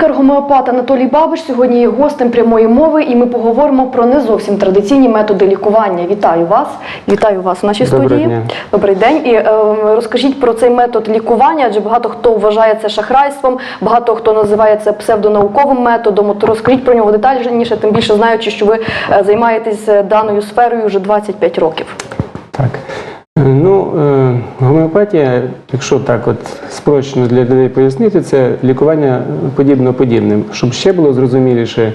Лікар-гомеопат Анатолій Бабиш сьогодні є гостем прямої мови, і ми поговоримо про не зовсім традиційні методи лікування. Вітаю вас! Вітаю вас в нашій Доброго студії. дня. Добрий день. І е, розкажіть про цей метод лікування, адже багато хто вважає це шахрайством, багато хто називає це псевдонауковим методом. От розкажіть про нього детальніше, тим більше знаючи, що ви е, займаєтесь е, даною сферою вже 25 років. Так. Ну, е, гомеопатія, якщо так от спрощено для людей пояснити, це лікування подібно подібним. Щоб ще було зрозуміліше,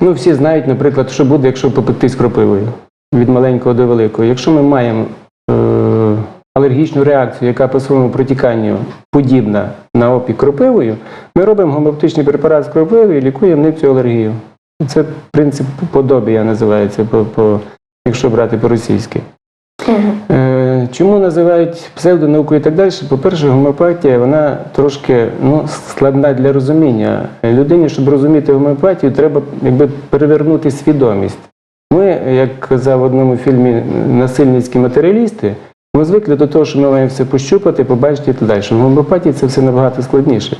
ну всі знають, наприклад, що буде, якщо попектись кропивою від маленького до великого. Якщо ми маємо е, алергічну реакцію, яка по своєму протіканню подібна на опік кропивою, ми робимо гомеопатичний препарат з кропивою і лікуємо ним цю алергію. Це принцип подобія називається, по, по, якщо брати по-російськи. Е, Чому називають псевдонаукою і так далі? По-перше, гомеопатія вона трошки ну, складна для розуміння. Людині, щоб розуміти гомеопатію, треба якби перевернути свідомість. Ми, як казав в одному фільмі Насильницькі матеріалісти, ми звикли до того, що ми маємо все пощупати, побачити і так далі. В гомеопатії це все набагато складніше.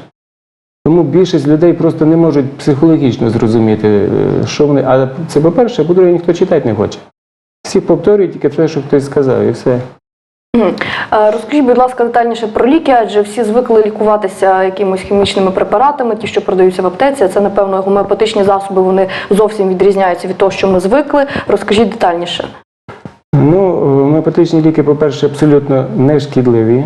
Тому більшість людей просто не можуть психологічно зрозуміти, е, що вони. А це по-перше, по-друге, ніхто читати не хоче. Всі повторюють тільки те, що хтось сказав, і все. Е, Розкажіть, будь ласка, детальніше про ліки, адже всі звикли лікуватися якимось хімічними препаратами, ті, що продаються в аптеці. Це, напевно, гомеопатичні засоби, вони зовсім відрізняються від того, що ми звикли. Розкажіть детальніше. Ну, гомеопатичні ліки, по-перше, абсолютно не шкідливі.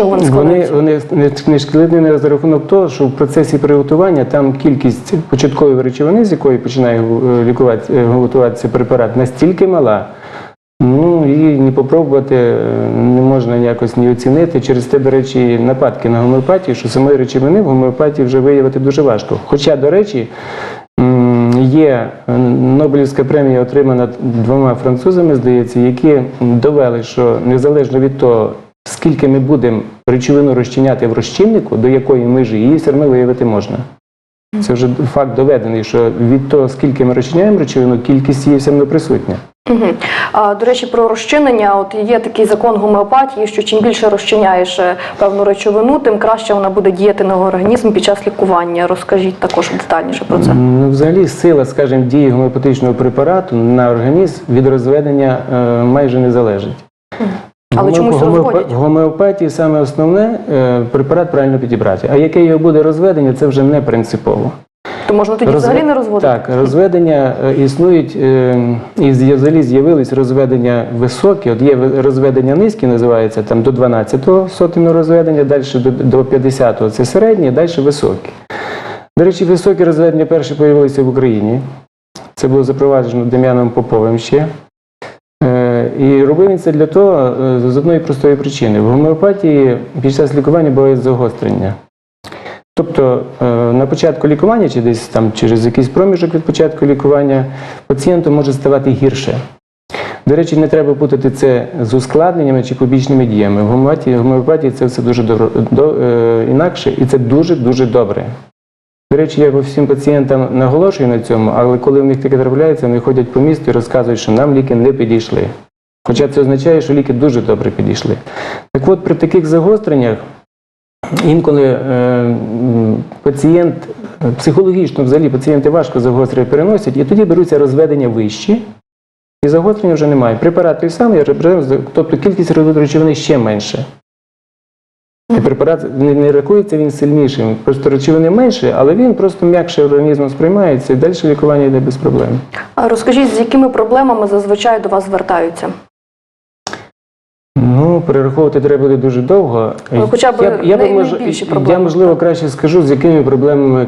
Чого вони Вони, складаються? вони не- не шкідливі за рахунок того, що в процесі приготування там кількість початкової речовини, з якої починає е, е, готуватися препарат, настільки мала. Ну, її не попробувати е, не можна якось ні оцінити. Через те, до речі, нападки на гомеопатію, що самої речовини в гомеопатії вже виявити дуже важко. Хоча, до речі, є Нобелівська премія, отримана двома французами, здається, які довели, що незалежно від того, скільки ми будемо речовину розчиняти в розчиннику, до якої межі її все одно виявити можна. Це вже факт доведений, що від того, скільки ми розчиняємо речовину, кількість її все одно присутня. Угу. А, до речі, про розчинення. От є такий закон гомеопатії, що чим більше розчиняєш е, певну речовину, тим краще вона буде діяти на організм під час лікування. Розкажіть також детальніше про це. Ну, взагалі, сила, скажімо, дії гомеопатичного препарату на організм від розведення е, майже не залежить. Але чомусь розводять. В гомеопатії саме основне е, препарат правильно підібрати. А яке його буде розведення, це вже не принципово. То можна тоді Розве- взагалі не розводити. Так, розведення е, існують, е, і взагалі з'явились розведення високі, от є розведення низькі, називається там до 12-го сотенного розведення, далі до, до 50-го це середні, далі високі. До речі, високі розведення перші з'явилися в Україні. Це було запроваджено Дем'яном Поповим ще. І робив він це для того е, з одної простої причини. В гомеопатії під час лікування буває загострення. Тобто е, на початку лікування, чи десь там через якийсь проміжок від початку лікування, пацієнту може ставати гірше. До речі, не треба путати це з ускладненнями чи побічними діями. В гомеопатії, в гомеопатії це все дуже добро, до, е, інакше, і це дуже-дуже добре. До речі, я всім пацієнтам наголошую на цьому, але коли в них таке трапляється, вони ходять по місту і розказують, що нам ліки не підійшли. Хоча це означає, що ліки дуже добре підійшли. Так от, при таких загостреннях інколи е, пацієнт психологічно взагалі пацієнти важко загострення переносять, і тоді беруться розведення вищі, і загострення вже немає. Препарат той самий, тобто кількість речовини ще менше. І препарат не рахується він сильнішим. Просто речовини менше, але він просто м'якше організмом сприймається, і далі лікування йде без проблем. А розкажіть, з якими проблемами зазвичай до вас звертаються? Ну, перераховувати треба буде дуже довго. Ну, хоча б я, най- мож- найбільші я, можливо, краще скажу, з якими проблемами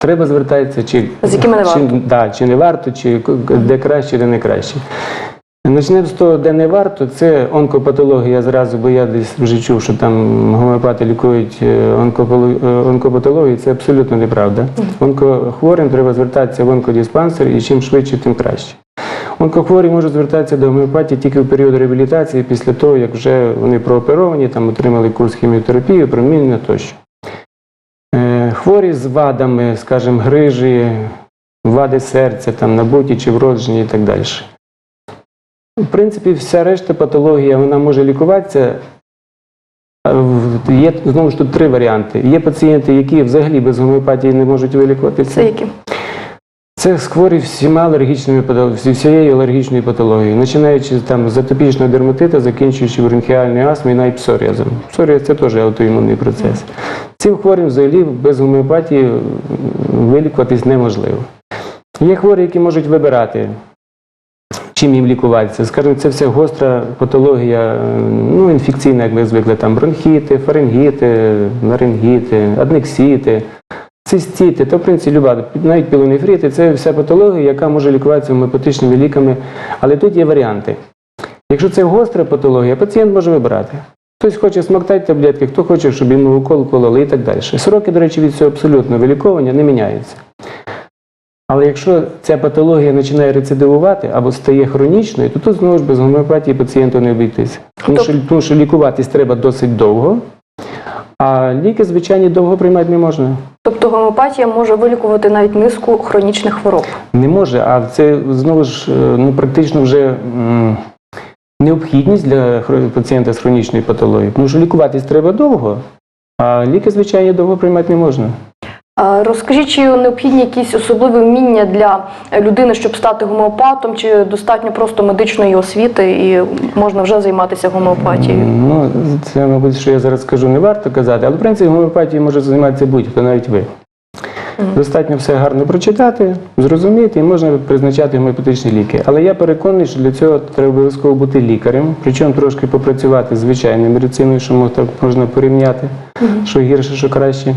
треба звертатися, чи, З якими не чи, варто. да, чи не варто, чи к- де краще, де не краще. Почнемо з того, де не варто, це онкопатологія зразу, бо я десь вже чув, що там гомеопати лікують е, е, онкопатологію. Це абсолютно неправда. Онкохворим треба звертатися в онкодиспансер і чим швидше, тим краще. Онкохворі можуть звертатися до гомеопатії тільки в період реабілітації після того, як вже вони прооперовані, там отримали курс хіміотерапії, проміння тощо. Е, Хворі з вадами, скажімо, грижі, вади серця, там, набуті чи вроджені і так далі. В принципі, вся решта патологія вона може лікуватися Є знову ж тут три варіанти. Є пацієнти, які взагалі без гомеопатії не можуть вилікуватися. Це які? Це хворі всіма алергічними патологіями, всією алергічною патологією, починаючи там з атопічного дерматита, закінчуючи бронхіальною астмою і навіть псоріазом. Псоріаз це теж аутоімунний процес. Цим хворим взагалі без гомеопатії вилікуватись неможливо. Є хворі, які можуть вибирати, чим їм лікуватися. Скажімо, це вся гостра патологія, ну, інфекційна, як ми звикли, там бронхіти, фарингіти, ларингіти, аднексіти. Цистіти, то в принципі люба, навіть пілонефрити, це вся патологія, яка може лікуватися гомеопатичними ліками. Але тут є варіанти. Якщо це гостра патологія, пацієнт може вибирати. Хтось хоче смоктати таблетки, хто хоче, щоб йому укол кололи і так далі. Сроки, до речі, від цього абсолютно виліковування не міняються. Але якщо ця патологія починає рецидивувати або стає хронічною, то тут знову ж без гомеопатії пацієнту не обійтися. Тому що, тому що лікуватись треба досить довго, а ліки, звичайні, довго приймати не можна. Тобто гомеопатія може вилікувати навіть низку хронічних хвороб. Не може, а це знову ж е, ну, практично вже м, необхідність для пацієнта з хронічною патологією. Тому що лікуватись треба довго, а ліки, звичайні, довго приймати не можна. Розкажіть, чи необхідні якісь особливі вміння для людини, щоб стати гомеопатом, чи достатньо просто медичної освіти і можна вже займатися гомеопатією? Ну, це, мабуть, що я зараз скажу, не варто казати, але в принципі гомеопатією може займатися будь-хто, навіть ви. Достатньо все гарно прочитати, зрозуміти і можна призначати гомеопатичні ліки. Але я переконаний, що для цього треба обов'язково бути лікарем, причому трошки попрацювати з звичайною медициною, що можна порівняти, що гірше, що краще.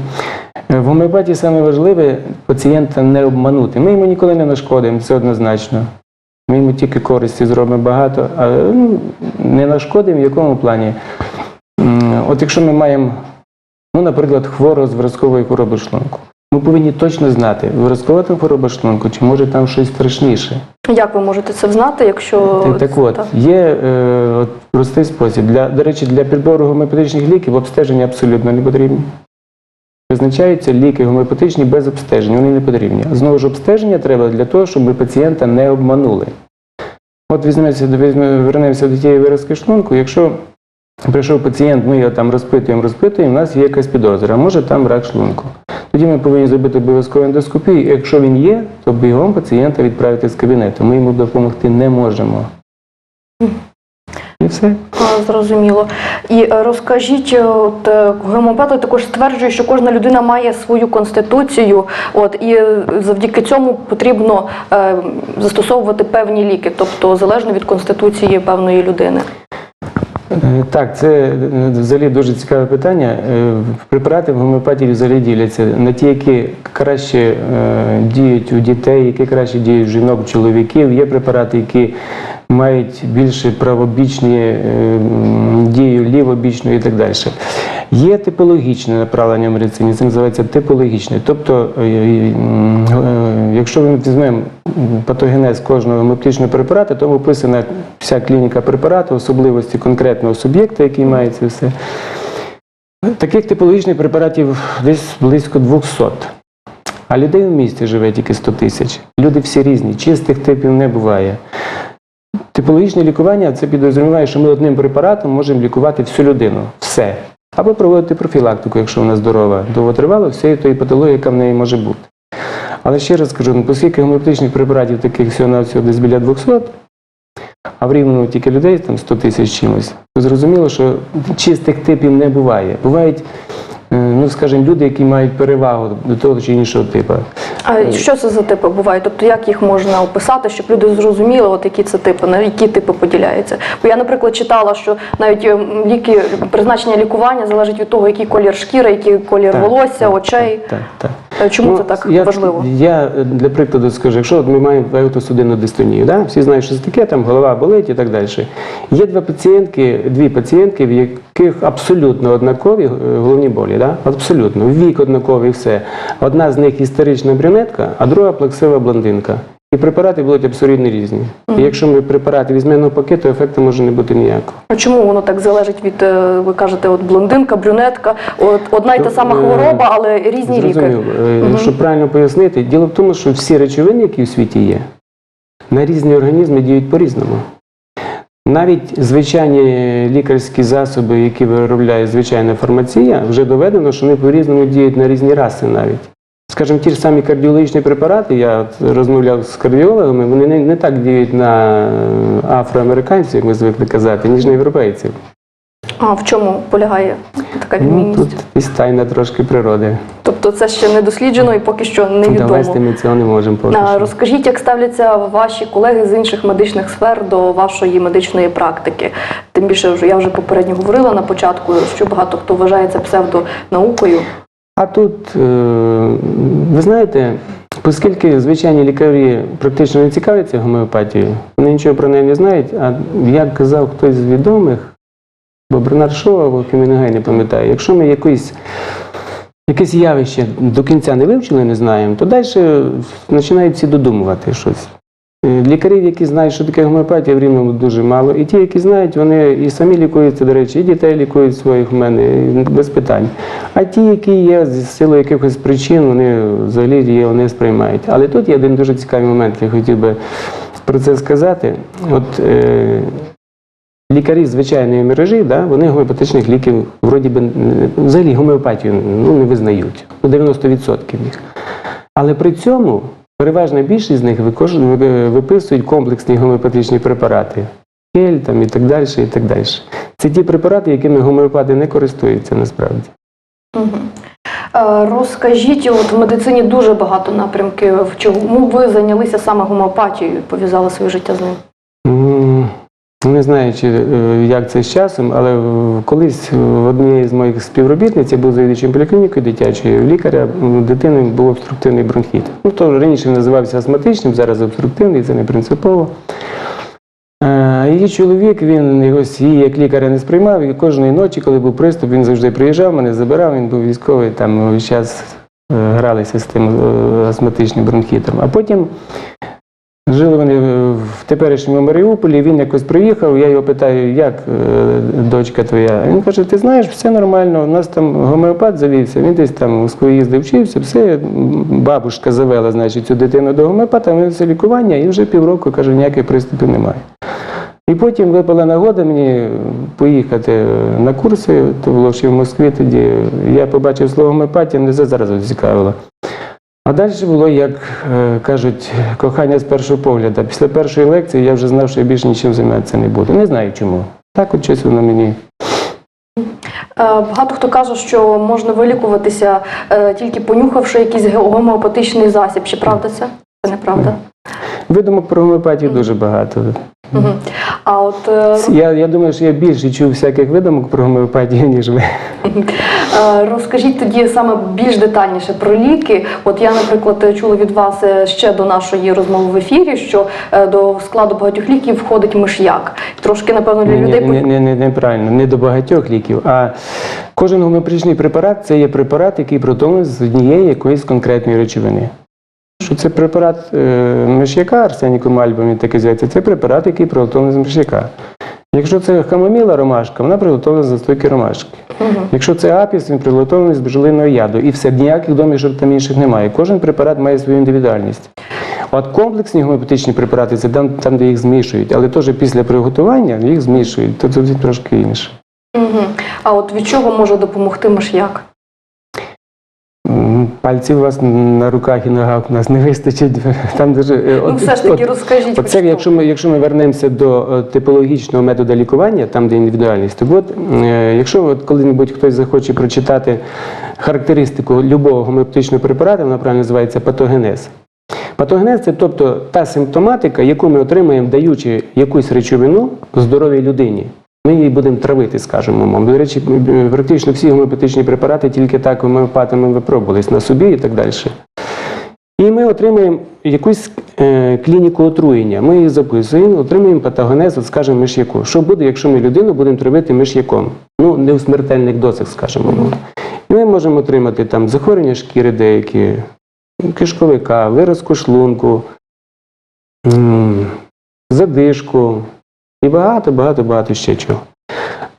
Е, В гомеопатії саме важливе пацієнта не обманути. Ми йому ніколи не нашкодимо, це однозначно. Ми йому тільки користі зробимо багато, а ну, не нашкодимо в якому плані. От якщо ми маємо, ну, наприклад, хворого з виразковою хворобою шлунку, ми повинні точно знати, виразкова хвороба шлунку, чи може там щось страшніше. Як ви можете це знати, якщо Так, так от, Так. є е, от, простий спосіб. Для, до речі, для підбору гомеопатичних ліків обстеження абсолютно не потрібні. Визначаються ліки гомеопатичні без обстеження, вони не потрібні. Знову ж обстеження треба для того, щоб ми пацієнта не обманули. От візьмемося, до- візьме- вернемося до тієї виразки шлунку. Якщо прийшов пацієнт, ми його там розпитуємо, розпитуємо, у нас є якась підозра, а може там рак шлунку. Тоді ми повинні зробити обов'язкову ендоскопію. Якщо він є, то бігом пацієнта відправити з кабінету. Ми йому допомогти не можемо. І все. Зрозуміло. І е, розкажіть, е, от е, гомеопати також стверджують, що кожна людина має свою конституцію, от і завдяки цьому потрібно е, застосовувати певні ліки, тобто залежно від конституції певної людини. Е, Так, це е, взагалі дуже цікаве питання. Препарати в гомеопатії взагалі діляться на ті, які краще е, діють у дітей, які краще діють у жінок, чоловіків. Є препарати, які мають більше правобічні е, дію, лівобічну і так далі. Є типологічне направлення в медицині, це називається типологічне. Тобто, е, е, якщо ми візьмемо патогенез кожного гомеопатичного препарату, то описана вся клініка препарату, особливості конкретного суб'єкта, який має це все. Таких типологічних препаратів десь близько 200. А людей в місті живе тільки 100 тисяч. Люди всі різні, чистих типів не буває. Типологічне лікування це підрозуміває, що ми одним препаратом можемо лікувати всю людину. Все. Або проводити профілактику, якщо вона здорова, довготривало, всієї тої патології, яка в неї може бути. Але ще раз скажу, ну, оскільки гомеопатичних препаратів таких всього на десь біля 200, а в рівному тільки людей там 100 тисяч чимось, то зрозуміло, що чистих типів не буває. Бувають, ну скажімо, люди, які мають перевагу до того чи іншого типу. А що це за типи бувають? Тобто як їх можна описати, щоб люди зрозуміли, от які це типи, на які типи поділяються? Бо я, наприклад, читала, що навіть ем, ліки призначення лікування залежить від того, який колір шкіри, який колір Так, волосся, так, очей. Так, так. Е, Чому Ну, це так я, важливо? Я е, для прикладу скажу, якщо ми маємо аутосудинну дистонію, да? всі знають, що це таке, там голова болить і так далі. Є два пацієнтки, дві пацієнтки, в яких абсолютно однакові е, головні болі. Да? Абсолютно. Вік однаковий, все. Одна з них історична брюнетка, а друга плаксива блондинка. І препарати будуть абсолютно різні. І якщо ми препарати візьмемо навпаки, то ефекту може не бути ніякого. А чому воно так залежить від, е, ви кажете, от блондинка, брюнетка, от одна й та сама е, хвороба, але різні ліки. Зрозумів. Е, Щоб правильно пояснити, діло в тому, що всі речовини, які у світі є, на різні організми діють по-різному. Навіть звичайні лікарські засоби, які виробляє звичайна фармація, вже доведено, що вони по-різному діють на різні раси навіть. Скажімо, ті ж самі кардіологічні препарати, я от розмовляв з кардіологами, вони не, не так діють на е, афроамериканців, як ми звикли казати, ніж на європейців. А в чому полягає така Ну, відмінність? тут і тайна трошки природи. Тобто це ще не досліджено і поки що невідомо. Довести ми цього не можемо поки що. Розкажіть, як ставляться ваші колеги з інших медичних сфер до вашої медичної практики? Тим більше я вже попередньо говорила на початку, що багато хто вважає це псевдонаукою. А тут, е, ви знаєте, оскільки звичайні лікарі практично не цікавляться гомеопатією, вони нічого про неї не знають, а як казав хтось з відомих, бо Бернард Шоу або Хемінгей, не пам'ятаю, якщо ми якось, якесь явище до кінця не вивчили, не знаємо, то далі починають всі додумувати щось. Е, Лікарів, які знають, що таке гомеопатія, в рівному дуже мало. І ті, які знають, вони і самі лікуються, до речі, і дітей лікують своїх в мене без питань. А ті, які є з силою якихось причин, вони взагалі її не сприймають. Але тут є один дуже цікавий момент, я хотів би про це сказати. От е, лікарі звичайної мережі, да, вони гомеопатичних ліків вроді би е, взагалі гомеопатію ну, не визнають. Ну, 90% їх. Але при цьому переважна більшість з них виписують комплексні гомеопатичні препарати. Кель там і так далі, і так далі. Це ті препарати, якими гомеопати не користуються насправді. Угу. Розкажіть, от в медицині дуже багато напрямків. Чому ви зайнялися саме гомеопатією, пов'язали своє життя з ним? Не знаю, чи, е, як це з часом, але колись в однієї з моїх співробітниць я був завідувачем поліклініки дитячої, у лікаря м, дитини був обструктивний бронхіт. Ну, то раніше він називався астматичним, зараз обструктивний, це не принципово. Е, Її чоловік, він якось її як лікаря не сприймав, і кожної ночі, коли був приступ, він завжди приїжджав, мене забирав, він був військовий, там весь час е, гралися з тим е, астматичним бронхітом. А потім Жили вони в теперішньому Маріуполі, він якось приїхав, я його питаю, як е, дочка твоя? Він каже, ти знаєш, все нормально, у нас там гомеопат завівся, він десь там у їздив, вчився, все, бабушка завела, значить, цю дитину до гомеопата, ми все лікування, і вже півроку, каже, ніяких приступів немає. І потім випала нагода мені поїхати на курси, то було ще в Москві тоді. Я побачив слово гомеопатія, мене це зараз зацікавило. А далі було, як е, кажуть, кохання з першого погляду. Після першої лекції я вже знав, що я більше нічим займатися не буду. Не знаю чому. Так от щось воно мені. Е, Багато хто каже, що можна вилікуватися е, тільки понюхавши якийсь гомеопатичний засіб. Чи правда це? Це неправда. Видумок про гомеопатію дуже багато. Угу. А от е, Я, я думаю, що я більше чув всяких видумок про гомеопатію, ніж ви. Е, Розкажіть тоді саме більш детальніше про ліки. От я, наприклад, чула від вас е, ще до нашої розмови в ефірі, що е, до складу багатьох ліків входить миш'як. Трошки, напевно, для людей ні, ні, ні, неправильно, не до багатьох ліків. А кожен гомеопатичний препарат це є препарат, який приготовлений з однієї якоїсь конкретної речовини. Що це препарат е, миш'яка, арсенікум альбом, він так і зветься, це препарат, який приготовлений з миш'яка. Якщо це хамоміла ромашка, вона приготовлена з застойки ромашки. Мгм. Якщо це апіс, він приготовлений з бджолиного яду. І все, ніяких домішок там інших немає. Кожен препарат має свою індивідуальність. От комплексні гомеопатичні препарати це там, там де їх змішують, але теж після приготування їх змішують. Тут зовсім трошки інше. Мгм. А от від чого може допомогти миш'як? Пальців у вас на руках і ногах у нас не вистачить. Там дуже, е, Ну, все ж таки от- розкажіть. Оце, хоч якщо ми, якщо ми вернемося до е, типологічного методу лікування, там де індивідуальність, то от, е, якщо от коли-небудь хтось захоче прочитати характеристику любого гомеопатичного препарату, вона правильно називається патогенез. Патогенез це тобто та симптоматика, яку ми отримаємо, даючи якусь речовину здоровій людині. Ми її будемо травити, скажімо. До речі, е, практично всі гомеопатичні препарати тільки так гомеопатами випробувались на собі і так далі. І ми отримуємо якусь е, клініку отруєння. Ми її записуємо, отримуємо патогенез, от, скажімо, миш'яку. Що буде, якщо ми людину будемо травити миш'яком? Ну, не в смертельних дозах, скажімо. І ми можемо отримати там захворювання шкіри деякі, кишковика, виразку шлунку, задишку і багато, багато, багато ще чого.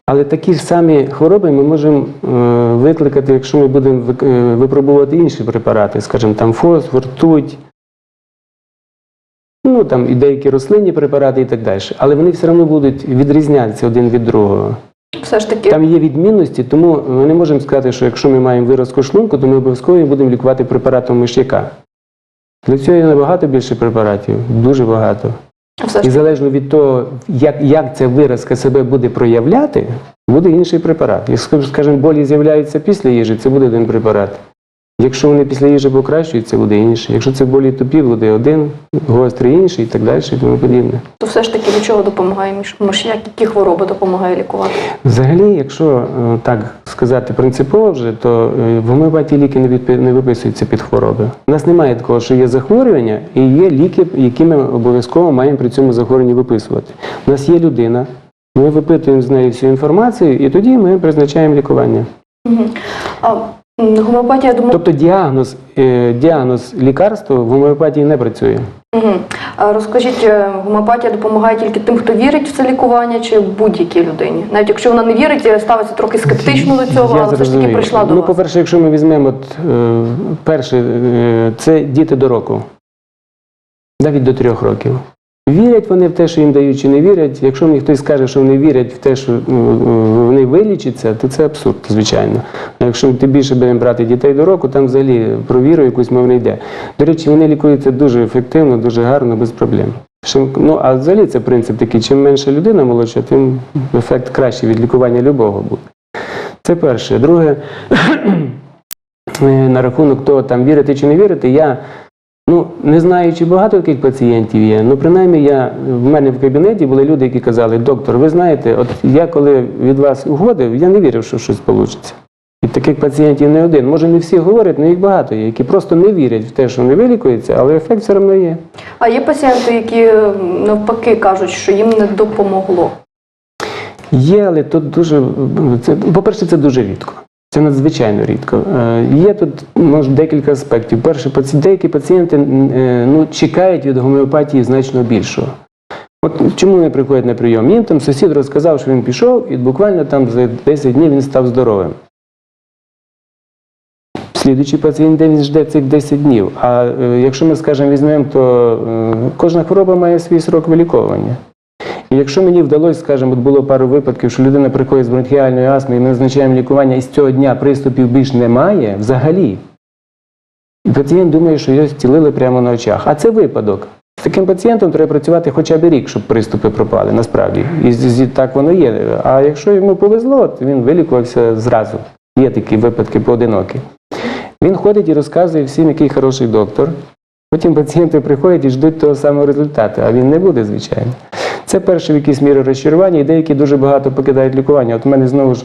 Але такі ж самі хвороби ми можемо е, викликати, якщо ми будемо е, випробувати інші препарати, скажімо, там фосфор, ртуть. Ну, Ну там і деякі рослинні препарати і так далі. Але вони все одно будуть відрізнятися один від другого. Все ж таки, Там є відмінності, тому ми не можемо сказати, що якщо ми маємо виразку шлунку, то ми обов'язково будемо лікувати препаратом миш'яка. Для цього є набагато більше препаратів, дуже багато. І залежно від того, як, як ця виразка себе буде проявляти, буде інший препарат. Якщо, скажімо, болі з'являються після їжі, це буде один препарат. Якщо вони після їжі покращуються, буде інший. Якщо це болі тупі, буде один, гострий інший і так далі, і тому подібне. То все ж таки від чого допомагає миш'як, які хвороби допомагає лікувати? Взагалі, якщо е, так сказати принципово вже, то е, в гомеопатії ліки не, відпи- не виписуються під хвороби. У нас немає такого, що є захворювання, і є ліки, які ми обов'язково маємо при цьому захворюванні виписувати. У нас є людина, ми випитуємо з неї всю інформацію, і тоді ми призначаємо лікування. Мгм. Гомеопатія, думаю, Тобто діагноз, е, діагноз лікарства в гомеопатії не працює. А Розкажіть, е, гомеопатія допомагає тільки тим, хто вірить в це лікування, чи будь-якій людині? Навіть якщо вона не вірить, ставиться трохи скептично до цього, Я але все ж таки прийшла до Ну, по-перше, якщо ми візьмемо от, е, перше, це діти до року, навіть до трьох років. Вірять вони в те, що їм дають, чи не вірять. Якщо мені хтось скаже, що вони вірять в те, що ну, вони вилічаться, то це абсурд, звичайно. А якщо ти більше будемо брати дітей до року, там взагалі про віру якусь мова не йде. До речі, вони лікуються дуже ефективно, дуже гарно, без проблем. Ну, а взагалі це принцип такий, чим менша людина молодша, тим ефект кращий від лікування любого буде. Це перше. Друге, е, на рахунок того, там вірити чи не вірити, я ну, не знаю, чи багато таких пацієнтів є, ну принаймні я, в мене в кабінеті були люди, які казали, доктор, ви знаєте, от я коли від вас уходив, я не вірив, що щось вийде. І таких пацієнтів не один. Може, не всі говорять, але їх багато є, які просто не вірять в те, що вони вилікуються, але ефект все одно є. А є пацієнти, які навпаки кажуть, що їм не допомогло. Є, але тут дуже це, по-перше, це дуже рідко. Це надзвичайно рідко. Е, Є тут може декілька аспектів. Перше, деякі пацієнти е, ну, чекають від гомеопатії значно більшого. От чому вони приходять на прийом? Їм там сусід розказав, що він пішов, і буквально там за 10 днів він став здоровим. Слідуючий пацієнт він жде цих 10 днів. А е, якщо ми, скажемо, візьмемо, то кожна хвороба має свій срок виліковування. І якщо мені вдалося, скажімо, було пару випадків, що людина приходить з бронхіальною астмою, і ми назначаємо лікування, і з цього дня приступів більш немає взагалі. І пацієнт думає, що його зцілили прямо на очах. А це випадок. З таким пацієнтом треба працювати хоча б рік, щоб приступи пропали, насправді. І так воно є. А якщо йому повезло, то він вилікувався зразу. Є такі випадки поодинокі. Він ходить і розказує всім, який хороший доктор. Потім пацієнти приходять і ждуть того самого результату, а він не буде, звичайно. Це перше в якійсь мірі розчарування, і деякі дуже багато покидають лікування. От у мене знову ж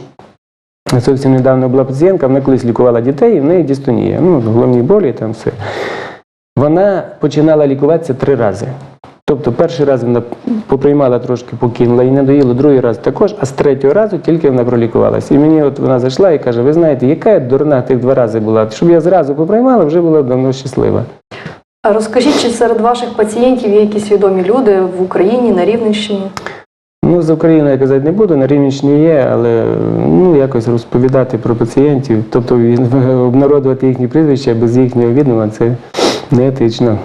зовсім недавно була пацієнтка, вона колись лікувала дітей, і в неї дистонія. Ну, головні болі, там все. Вона починала лікуватися три рази. Тобто перший раз вона поприймала трошки, покинула і не доїла, другий раз також, а з третього разу тільки вона пролікувалася. І мені от вона зайшла і каже: ви знаєте, яка я дурна тих два рази була, щоб я зразу поприймала, вже була давно щаслива. Розкажіть, чи серед ваших пацієнтів є якісь відомі люди в Україні, на Рівненщині? Ну, з України я казати не буду, на Рівненщині є, але ну, якось розповідати про пацієнтів, тобто обнародувати їхні прізвища без їхнього відома, це неетично.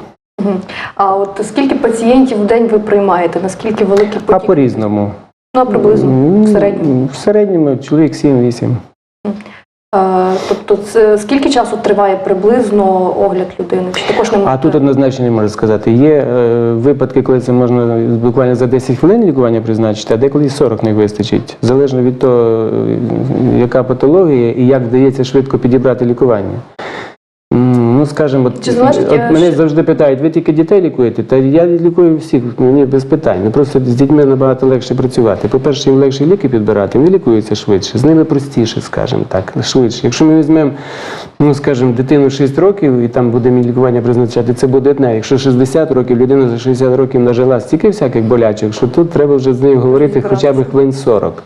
А от скільки пацієнтів в день ви приймаєте? Наскільки великий А по-різному. Ну, а приблизно в середньому. В середньому чоловік 7-8. А, тобто, це скільки часу триває приблизно огляд людини? Чи також не А тут однозначно не можу сказати. Є е, випадки, коли це можна буквально за 10 хвилин лікування призначити, а деколи і 40 не вистачить. Залежно від того, е, яка патологія і як вдається швидко підібрати лікування. Ну, скажімо, от, Чи залежить, от мене що- завжди питають, ви тільки дітей лікуєте? Та я лікую всіх, мені без питань. Ну, просто з дітьми набагато легше працювати. По-перше, їм легше ліки підбирати, вони лікуються швидше, з ними простіше, скажімо так, швидше. Якщо ми візьмемо, ну скажімо, дитину 6 років і там будемо лікування призначати, це буде одне. Якщо 60 років, людина за 60 років нажила стільки всяких болячок, що тут треба вже з нею говорити хоча б хвилин 40.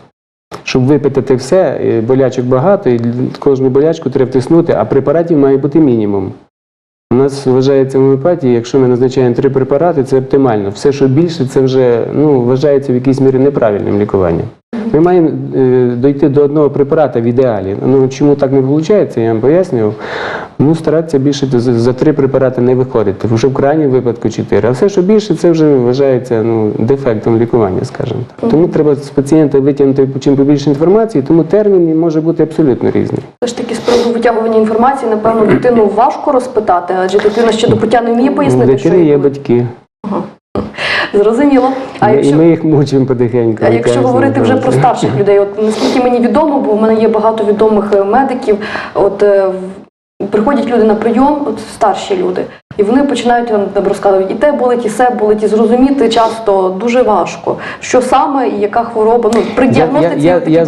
Щоб випитати все, болячок багато, і кожну болячку треба втиснути, а препаратів має бути мінімум. У нас вважається в якщо ми назначаємо три препарати, це оптимально. Все, що більше, це вже ну, вважається в якійсь мірі неправильним лікуванням. Ми маємо е, дойти до одного препарата в ідеалі. Ну чому так не виходить, я вам пояснював. Ну, старатися більше за, три препарати не виходити. Вже в крайньому випадку чотири. А все, що більше, це вже вважається ну, дефектом лікування, скажімо так. Тому треба з пацієнта витягнути чим побільше інформації, тому термін може бути абсолютно різний. Все ж таки, з приводу витягування інформації, напевно, дитину важко розпитати, адже дитина ще до пуття не вміє пояснити, дитини є батьки. Зрозуміло. А якщо І ми їх мучимо потихеньку. А якщо говорити вже про старших людей, от наскільки мені відомо, бо в мене є багато відомих е, медиків, от е, приходять люди на прийом, от старші люди, і вони починають вам там розказувати, і те болить, і се болить, і зрозуміти часто дуже важко, що саме і яка хвороба, ну при діагностиці я, я, я.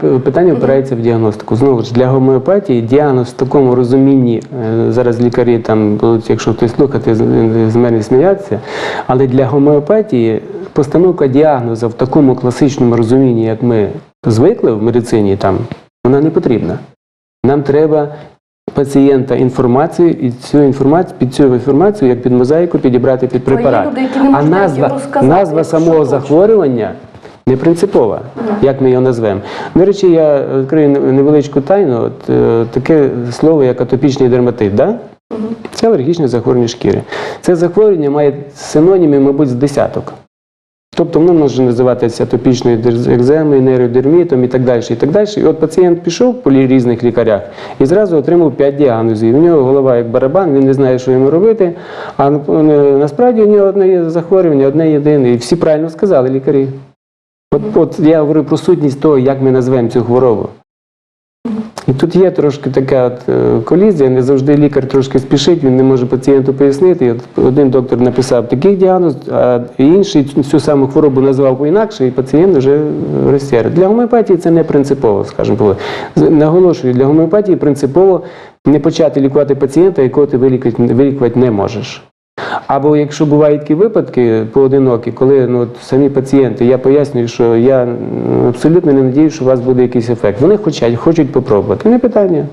П- Питання впирається в діагностику. Знову ж для гомеопатії діагноз в такому розумінні, е, зараз лікарі там будуть, якщо хтось слухати, з, з мене сміятися, але для гомеопатії постановка діагнозу в такому класичному розумінні, як ми звикли в медицині, там вона не потрібна. Нам треба пацієнта інформацію і цю інформацію під цю інформацію, як під мозаїку, підібрати під препарат. люди, а назва, назва самого хочуть. захворювання не принципова, як ми його назвемо. До речі, я відкрию невеличку тайну. От, е, таке слово, як атопічний дерматит, да? це алергічне захворювання шкіри. Це захворювання має синонімів, мабуть, з десяток. Тобто воно може називатися атопічною екземою, нейродермітом і так далі. І так далі. І от пацієнт пішов по різних лікарях і зразу отримав 5 діагнозів. У нього голова як барабан, він не знає, що йому робити. А на- насправді у нього одне захворювання, одне єдине. І всі правильно сказали лікарі. От, от я говорю про сутність того, як ми назвемо цю хворобу. І тут є трошки така от е, колізія, не завжди лікар трошки спішить, він не може пацієнту пояснити. От один доктор написав такий діагноз, а інший цю- саму хворобу назвав по-інакше, і пацієнт вже розсяє. Для гомеопатії це не принципово, скажімо. Наголошую, для гомеопатії принципово не почати лікувати пацієнта, якого ти вилікувати не можеш. Або якщо бувають такі випадки поодинокі, коли ну, самі пацієнти, я пояснюю, що я абсолютно не надію, що у вас буде якийсь ефект. Вони хочуть, хочуть попробувати. Не питання.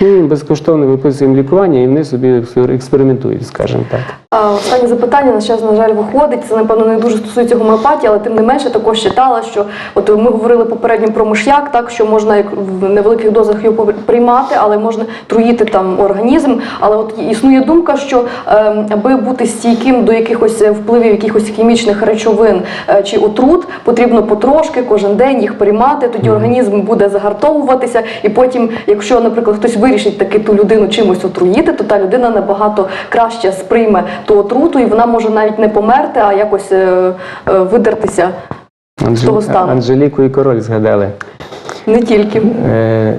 Ми їм безкоштовно виписуємо лікування і вони собі експериментують, скажімо так. А останнє запитання на час, на жаль, виходить. Це напевно не дуже стосується гомеопатії, але тим не менше також читала, що от ми говорили попередньо про миш'як, так що можна як в невеликих дозах його приймати, але можна труїти там організм. Але от існує думка, що ем, аби бути стійким до якихось е, впливів якихось хімічних речовин е, чи отрут, потрібно потрошки кожен день їх приймати. Тоді організм буде загартовуватися, і потім, якщо, наприклад, хтось вирішить таки ту людину чимось отруїти, то та людина набагато краще сприйме ту отруту, і вона може навіть не померти, а якось е, е, видертися Анжел- того стану. Анжеліку і король згадали. Не тільки. Е,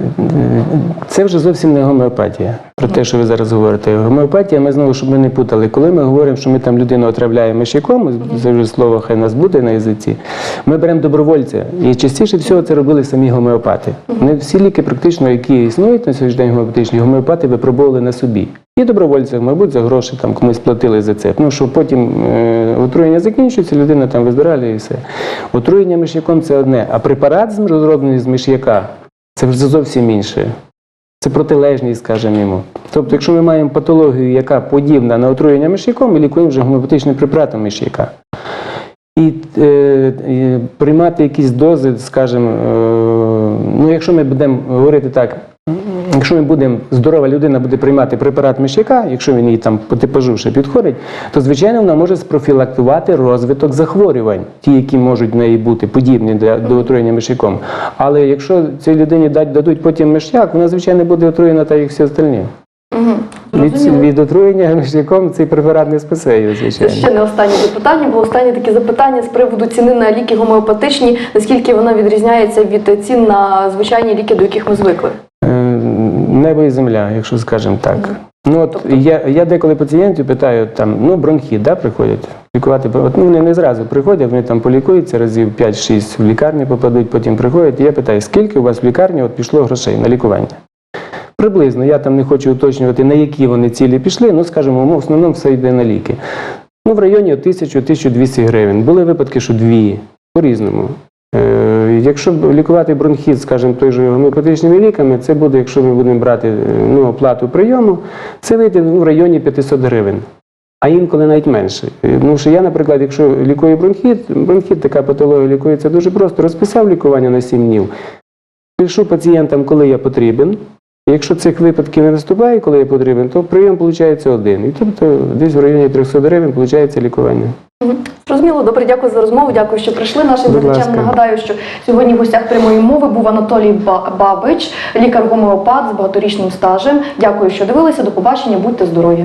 Це вже зовсім не гомеопатія. Про те, що ви зараз говорите. Гомеопатія, ми знову, щоб ми не путали. Коли ми говоримо, що ми там людину отравляємо мишяком, це вже слово хай нас буде на язиці. Ми беремо добровольця. І частіше всього це робили самі гомеопати. Не всі ліки, практично, які існують на сьогоднішній день гомеопатичні, гомеопати випробовували на собі. І добровольців, мабуть, за гроші там комусь платили за це. Ну, що потім е, отруєння закінчується, людина там виздоравлює і все. Отруєння миш'яком це одне, а препарат розроблений з миш'яка це вже зовсім інше. Це протилежність, скажімо йому. Тобто, якщо ми маємо патологію, яка подібна на отруєння миш'яком, ми лікуємо вже гомеопатичним препаратом миш'яка. І, е, і приймати якісь дози, скажімо, е, ну якщо ми будемо говорити так, якщо ми будемо, здорова людина буде приймати препарат миш'яка, якщо він їй там по типажу ще підходить, то звичайно вона може спрофілактувати розвиток захворювань, ті, які можуть в неї бути подібні для, до отруєння миш'яком. Але якщо цій людині дать, дадуть потім миш'як, вона звичайно буде отруєна, так як всі остальні. Угу. Від, від отруєння миш'яком цей препарат не спасе її, Це звичайно. ще не останнє запитання, бо останнє таке запитання з приводу ціни на ліки гомеопатичні, наскільки вона відрізняється від цін на звичайні ліки, до яких ми звикли. Е, Небо і земля, якщо скажемо так. Ну от я, я деколи пацієнтів питаю, там, ну бронхіт, да, приходять лікувати. От, ну, вони не зразу приходять, вони там полікуються, разів 5-6 в лікарні попадуть, потім приходять. І я питаю, скільки у вас в лікарні от пішло грошей на лікування? Приблизно, я там не хочу уточнювати, на які вони цілі пішли, ну скажімо, в основному все йде на ліки. Ну, в районі 1000-1200 гривень. Були випадки, що дві, по-різному. Якщо лікувати бронхіт, скажімо, той же гомеопатичними ліками, це буде, якщо ми будемо брати е, ну, оплату прийому, це вийде ну, в районі 500 гривень. а інколи навіть менше. Е, Тому що я, наприклад, якщо лікую бронхіт, бронхіт така патологія лікується дуже просто. Розписав лікування на 7 днів, пишу пацієнтам, коли я потрібен. Якщо цих випадків не наступає, коли є потрібен, то прийом виходить один. І тобто десь в районі 300 гривень виходить лікування. Зрозуміло, добре, дякую за розмову. Дякую, що прийшли. Нашим глядачам нагадаю, що сьогодні в гостях прямої мови був Анатолій Ба- Бабич, лікар-гомеопат з багаторічним стажем. Дякую, що дивилися. До побачення, будьте здорові.